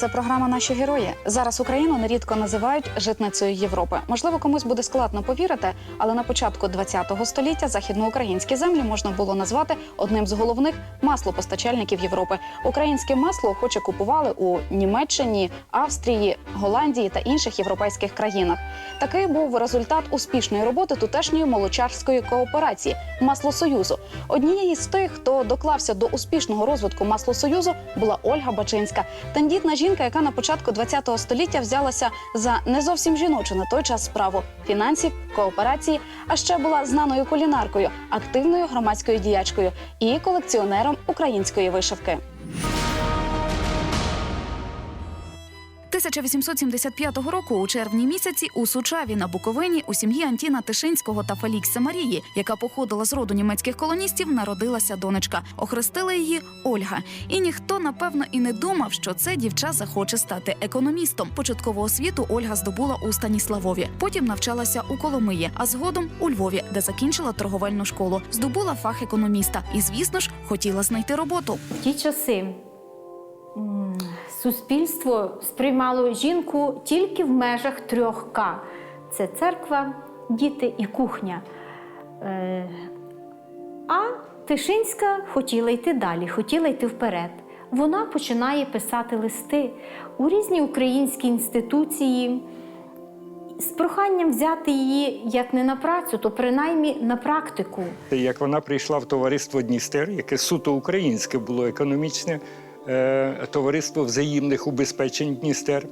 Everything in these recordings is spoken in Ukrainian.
Це програма Наші герої. Зараз Україну нерідко називають житницею Європи. Можливо, комусь буде складно повірити, але на початку ХХ століття західноукраїнські землі можна було назвати одним з головних маслопостачальників Європи. Українське масло охоче купували у Німеччині, Австрії, Голландії та інших європейських країнах. Такий був результат успішної роботи тутешньої молочарської кооперації Маслосоюзу. Однією з тих, хто доклався до успішного розвитку Маслосоюзу, була Ольга Бачинська, тендітна жінка, яка на початку ХХ століття взялася за не зовсім жіночу на той час справу фінансів, кооперації, а ще була знаною кулінаркою, активною громадською діячкою і колекціонером української вишивки. 1875 року у червні місяці у Сучаві на Буковині у сім'ї Антіна Тишинського та Фелікса Марії, яка походила з роду німецьких колоністів, народилася донечка. Охрестили її Ольга. І ніхто напевно і не думав, що це дівча захоче стати економістом. Початкову освіту Ольга здобула у Станіславові. Потім навчалася у Коломиї, а згодом у Львові, де закінчила торговельну школу. Здобула фах економіста і, звісно ж, хотіла знайти роботу. В ті часи суспільство сприймало жінку тільки в межах трьох К: це церква, діти і кухня. Е, А Тишинська хотіла йти далі, хотіла йти вперед. Вона починає писати листи у різні українські інституції з проханням взяти її як не на працю, то принаймні на практику. Як вона прийшла в товариство Дністер, яке суто українське було економічне товариство взаємних убезпечень Дністер,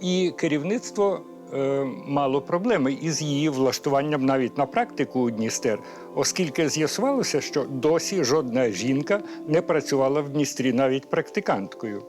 і керівництво е, мало проблеми із її влаштуванням навіть на практику у Дністер, оскільки з'ясувалося, що досі жодна жінка не працювала в Дністрі навіть практиканткою.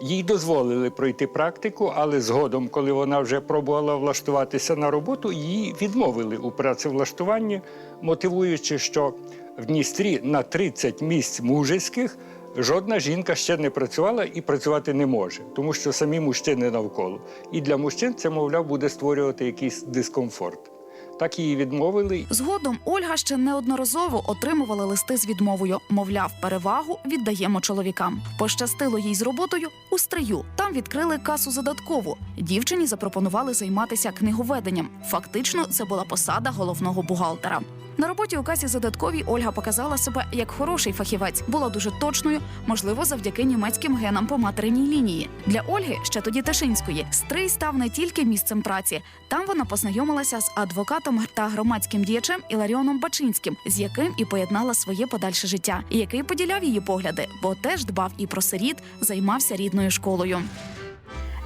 Їй дозволили пройти практику, але згодом, коли вона вже пробувала влаштуватися на роботу, її відмовили у працевлаштуванні, мотивуючи, що в Дністрі на 30 місць мужицьких жодна жінка ще не працювала і працювати не може, тому що самі мужчини навколо. І для мужчин це, мовляв, буде створювати якийсь дискомфорт. Так її відмовили, Згодом Ольга ще неодноразово отримувала листи з відмовою. Мовляв, перевагу віддаємо чоловікам. Пощастило їй з роботою у стрию. Там відкрили касу задаткову. Дівчині запропонували займатися книговеденням. Фактично, це була посада головного бухгалтера. На роботі у касі задатковій Ольга показала себе як хороший фахівець, була дуже точною, можливо, завдяки німецьким генам по материнній лінії. Для Ольги, ще тоді Тишинської, стрий став не тільки місцем праці. Там вона познайомилася з адвокатом та громадським діячем Іларіоном Бачинським, з яким і поєднала своє подальше життя, і який поділяв її погляди, бо теж дбав і про сиріт, займався рідною школою.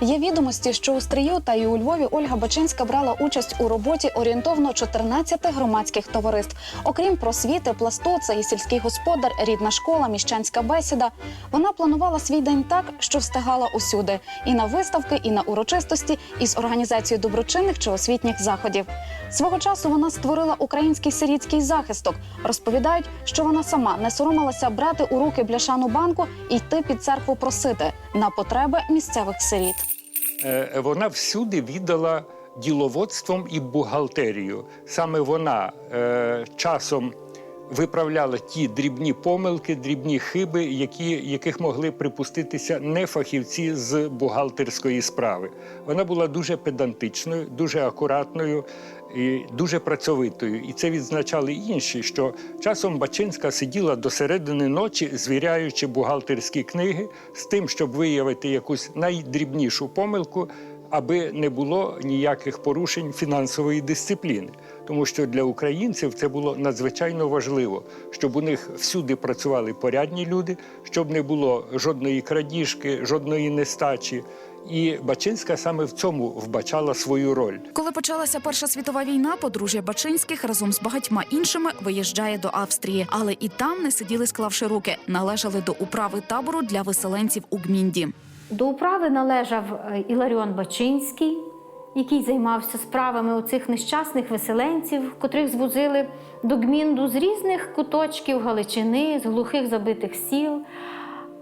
Є відомості, що у Стрию та й у Львові Ольга Бачинська брала участь у роботі орієнтовно 14 громадських товариств. Окрім просвіти, пласту, це і сільський господар, рідна школа, міщанська бесіда. Вона планувала свій день так, що встигала усюди: і на виставки, і на урочистості, і з організацією доброчинних чи освітніх заходів. Свого часу вона створила український сирітський захисток. Розповідають, що вона сама не соромилася брати у руки бляшану банку і йти під церкву просити на потреби місцевих сиріт. Е, вона всюди віддала діловодством і бухгалтерію. Саме вона е, часом виправляла ті дрібні помилки, дрібні хиби, які, яких могли припуститися не фахівці з бухгалтерської справи. Вона була дуже педантичною, дуже акуратною. І дуже працьовитою, і це відзначали інші, що часом Бачинська сиділа до середини ночі, звіряючи бухгалтерські книги з тим, щоб виявити якусь найдрібнішу помилку, аби не було ніяких порушень фінансової дисципліни. Тому що для українців це було надзвичайно важливо, щоб у них всюди працювали порядні люди, щоб не було жодної крадіжки, жодної нестачі. І Бачинська саме в цьому вбачала свою роль. Коли почалася Перша світова війна, подружжя Бачинських разом з багатьма іншими виїжджає до Австрії, але і там не сиділи, склавши руки, належали до управи табору для виселенців у Гмінді. До управи належав е, Іларіон Бачинський, який займався справами оцих нещасних виселенців, котрих звозили до Гмінду з різних куточків Галичини, з глухих забитих сіл.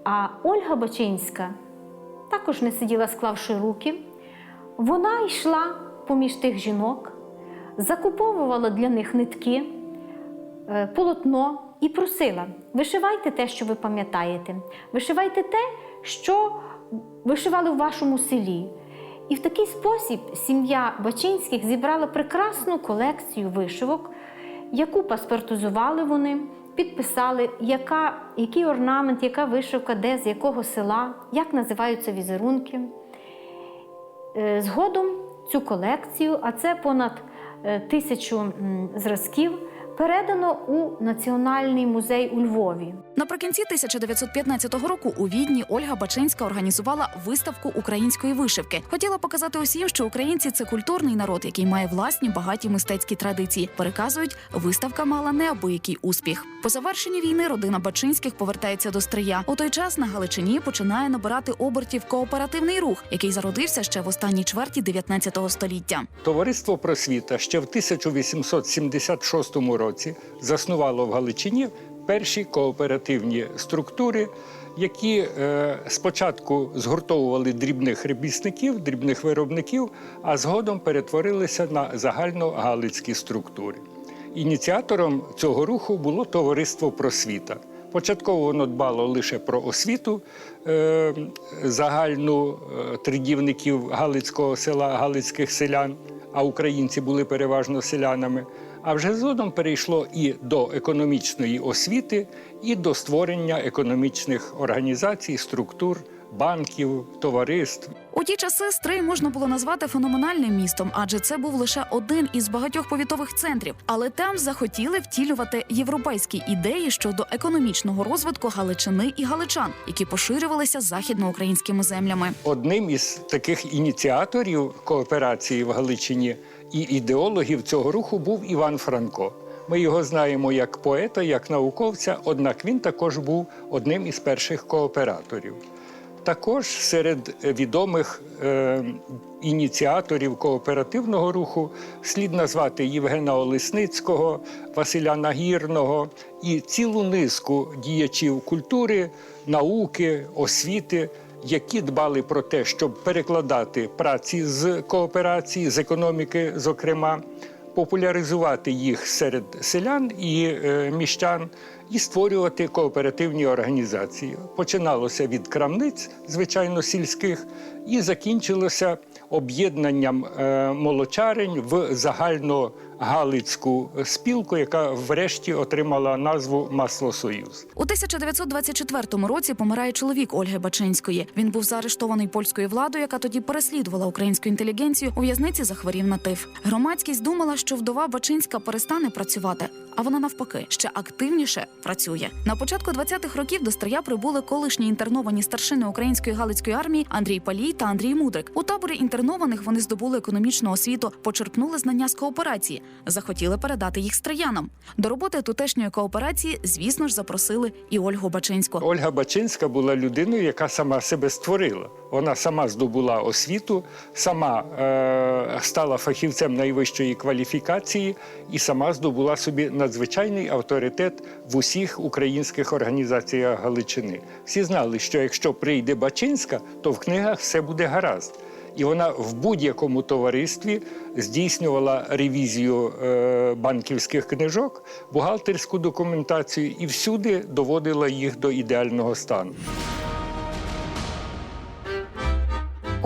А Ольга Бачинська також не сиділа, склавши руки. Вона йшла поміж тих жінок, закуповувала для них нитки, е, полотно і просила: вишивайте те, що ви пам'ятаєте, вишивайте те, що вишивали в вашому селі. І в такий спосіб сім'я Бачинських зібрала прекрасну колекцію вишивок, яку паспортизували вони, підписали, яка, який орнамент, яка вишивка, де, з якого села, як називаються візерунки. Е, Згодом цю колекцію, а це понад е, тисячу зразків, передано у Національний музей у Львові. Наприкінці 1915 року у Відні Ольга Бачинська організувала виставку української вишивки. Хотіла показати усім, що українці це культурний народ, який має власні багаті мистецькі традиції. Переказують, виставка мала неабиякий успіх. По завершенні війни родина Бачинських повертається до Стрия. У той час на Галичині починає набирати обертів кооперативний рух, який зародився ще в останній чверті 19 століття. Товариство просвіта ще в 1876 році заснувало в Галичині перші кооперативні структури, які е, спочатку згуртовували дрібних ремісників, дрібних виробників, а згодом перетворилися на загальногалицькі структури. Ініціатором цього руху було товариство просвіта. Початково воно дбало лише про освіту е, загальну е, тридівників Галицького села, галицьких селян, а українці були переважно селянами. А вже згодом перейшло і до економічної освіти, і до створення економічних організацій, структур, банків, товариств. У ті часи Стрий можна було назвати феноменальним містом, адже це був лише один із багатьох повітових центрів. Але там захотіли втілювати європейські ідеї щодо економічного розвитку Галичини і галичан, які поширювалися західноукраїнськими землями. Одним із таких ініціаторів кооперації в Галичині і ідеологів цього руху був Іван Франко. Ми його знаємо як поета, як науковця, однак він також був одним із перших кооператорів. Також серед відомих е, ініціаторів кооперативного руху слід назвати Євгена Олесницького, Василя Нагірного і цілу низку діячів культури, науки, освіти, які дбали про те, щоб перекладати праці з кооперації, з економіки, зокрема, популяризувати їх серед селян і е, міщан і створювати кооперативні організації. Починалося від крамниць, звичайно, сільських, і закінчилося об'єднанням е, молочарень в загальногалицьку спілку, яка врешті отримала назву Маслосоюз. У 1924 році помирає чоловік Ольги Бачинської. Він був заарештований польською владою, яка тоді переслідувала українську інтелігенцію. У в'язниці захворів на тиф. Громадськість думала, що вдова Бачинська перестане працювати, а вона навпаки ще активніше працює. На початку 20-х років до Стрия прибули колишні інтерновані старшини української галицької армії Андрій Палій та Андрій Мудрик. У таборі інтернованих вони здобули економічну освіту, почерпнули знання з кооперації, захотіли передати їх стріянам. До роботи тутешньої кооперації, звісно ж, запросили і Ольгу Бачинську. Ольга Бачинська була людиною, яка сама себе створила. Вона сама здобула освіту, сама е, стала фахівцем найвищої кваліфікації і сама здобула собі надзвичайний авторитет в усіх українських організаціях Галичини. Всі знали, що якщо прийде Бачинська, то в книгах все буде гаразд. І вона в будь-якому товаристві здійснювала ревізію е, банківських книжок, бухгалтерську документацію і всюди доводила їх до ідеального стану.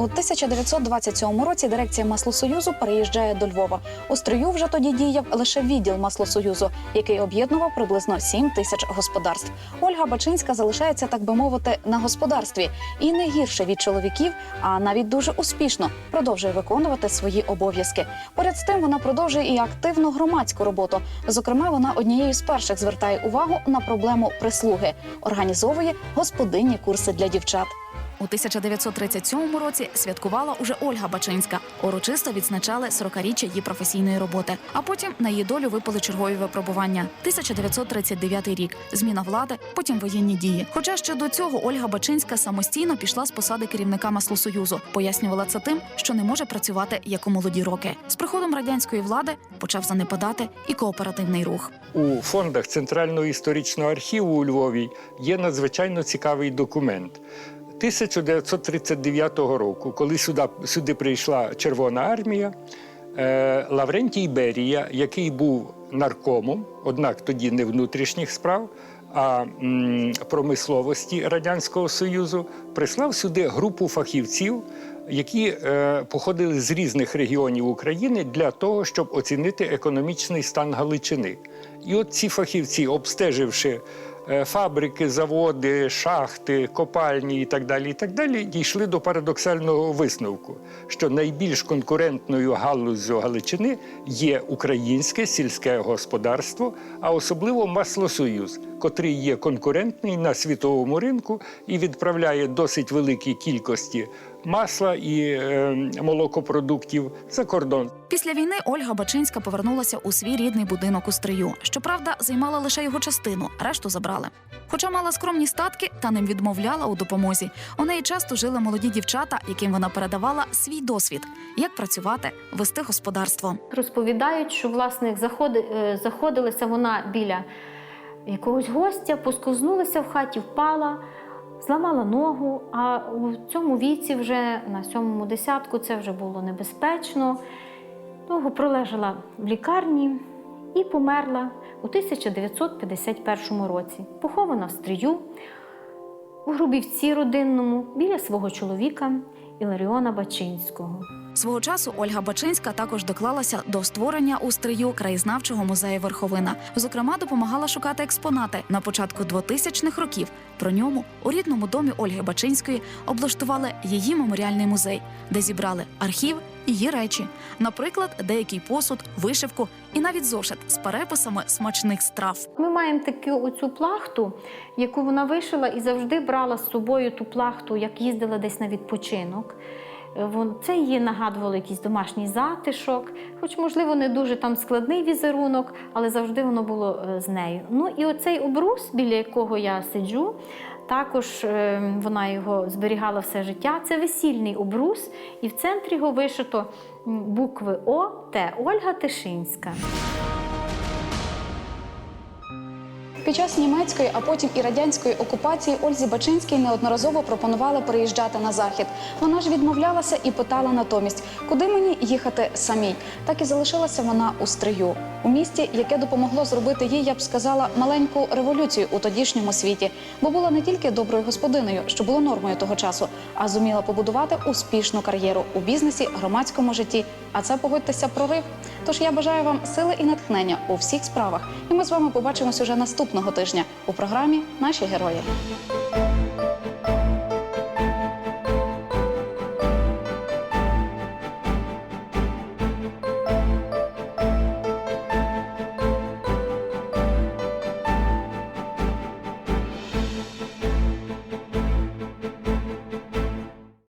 У 1927 році дирекція Маслосоюзу переїжджає до Львова. У строю вже тоді діяв лише відділ Маслосоюзу, який об'єднував приблизно 7 тисяч господарств. Ольга Бачинська залишається, так би мовити, на господарстві і не гірше від чоловіків, а навіть дуже успішно продовжує виконувати свої обов'язки. Поряд з тим вона продовжує і активну громадську роботу. Зокрема, вона однією з перших звертає увагу на проблему прислуги, організовує господинні курси для дівчат. У 1937 році святкувала уже Ольга Бачинська. Урочисто відзначали 40-річчя її професійної роботи. А потім на її долю випали чергові випробування. 1939 рік, зміна влади, потім воєнні дії. Хоча ще до цього Ольга Бачинська самостійно пішла з посади керівника Маслосоюзу. Пояснювала це тим, що не може працювати як у молоді роки. З приходом радянської влади почав занепадати і кооперативний рух. У фондах Центрального історичного архіву у Львові є надзвичайно цікавий документ. 1939 року, коли сюди, сюди прийшла Червона армія, е, Лаврентій Берія, який був наркомом, однак тоді не внутрішніх справ, а промисловості Радянського Союзу, прислав сюди групу фахівців, які е, походили з різних регіонів України для того, щоб оцінити економічний стан Галичини. І от ці фахівці, обстеживши фабрики, заводи, шахти, копальні і так далі, і так далі, дійшли до парадоксального висновку, що найбільш конкурентною галуззю Галичини є українське сільське господарство, а особливо маслосоюз, котрий є конкурентний на світовому ринку і відправляє досить великі кількості масла і е, молокопродуктів за кордон. Після війни Ольга Бачинська повернулася у свій рідний будинок у Стрию. Щоправда, займала лише його частину, решту забрали. Хоча мала скромні статки та ним відмовляла у допомозі. У неї часто жили молоді дівчата, яким вона передавала свій досвід, як працювати, вести господарство. Розповідають, що власне заходи, е, заходилася вона біля якогось гостя, поскользнулася в хаті, впала, зламала ногу. А у цьому віці, вже на сьомому десятку, це вже було небезпечно. Довго пролежала в лікарні і померла у 1951 році. Похована в стрію у Грубівці родинному біля свого чоловіка Іларіона Бачинського. Свого часу Ольга Бачинська також доклалася до створення у Стрию краєзнавчого музею Верховина. Зокрема, допомагала шукати експонати на початку 2000-х років. Про ньому у рідному домі Ольги Бачинської облаштували її меморіальний музей, де зібрали архів її речі, наприклад, деякий посуд, вишивку і навіть зошит з переписами смачних страв. Ми маємо таку оцю плахту, яку вона вишила і завжди брала з собою ту плахту, як їздила десь на відпочинок. Е, вон- Це їй нагадувало якийсь домашній затишок, хоч, можливо, не дуже там складний візерунок, але завжди воно було е, з нею. Ну і оцей обрус, біля якого я сиджу, також е, вона його зберігала все життя. Це весільний обрус, і в центрі його вишито букви О, Т. Ольга Тишинська. Під час німецької, а потім і радянської окупації Ользі Бачинській неодноразово пропонували переїжджати на захід. Вона ж відмовлялася і питала натомість, куди мені їхати самій. Так і залишилася вона у стрию, у місті, яке допомогло зробити їй, я б сказала, маленьку революцію у тодішньому світі, бо була не тільки доброю господиною, що було нормою того часу, а зуміла побудувати успішну кар'єру у бізнесі, громадському житті. А це погодьтеся прорив. Тож я бажаю вам сили і натхнення у всіх справах. І ми з вами побачимось уже наступного тижня у програмі Наші герої.